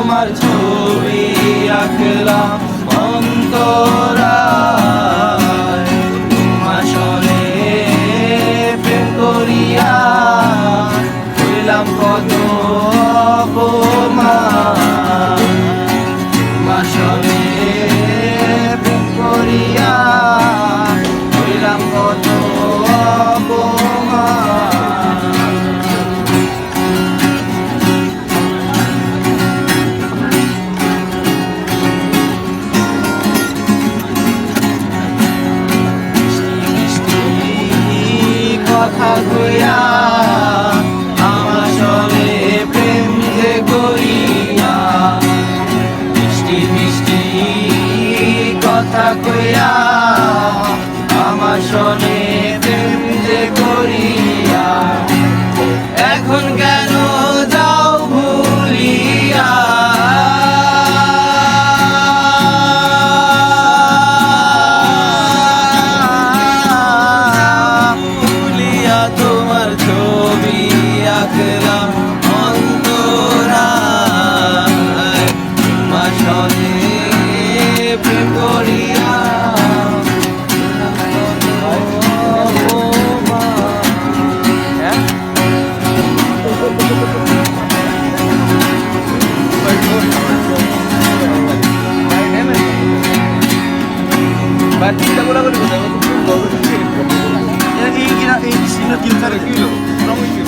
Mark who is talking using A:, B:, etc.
A: তোমার ছবি আঁকলাম অন্তরা তোমার প্রেম করিয়া কত তোমার সনে কথা কইয়া আমার সনে প্রেম যে করিয়া মিষ্টি মিষ্টি কথা কইয়া আমার রাখলাম অন্তরায় তোমার সনে প্রেম করিয়া
B: Partita con la corona, con un po' di...
A: E chi era? E chi era? Chi era? Chi
B: era? Chi era?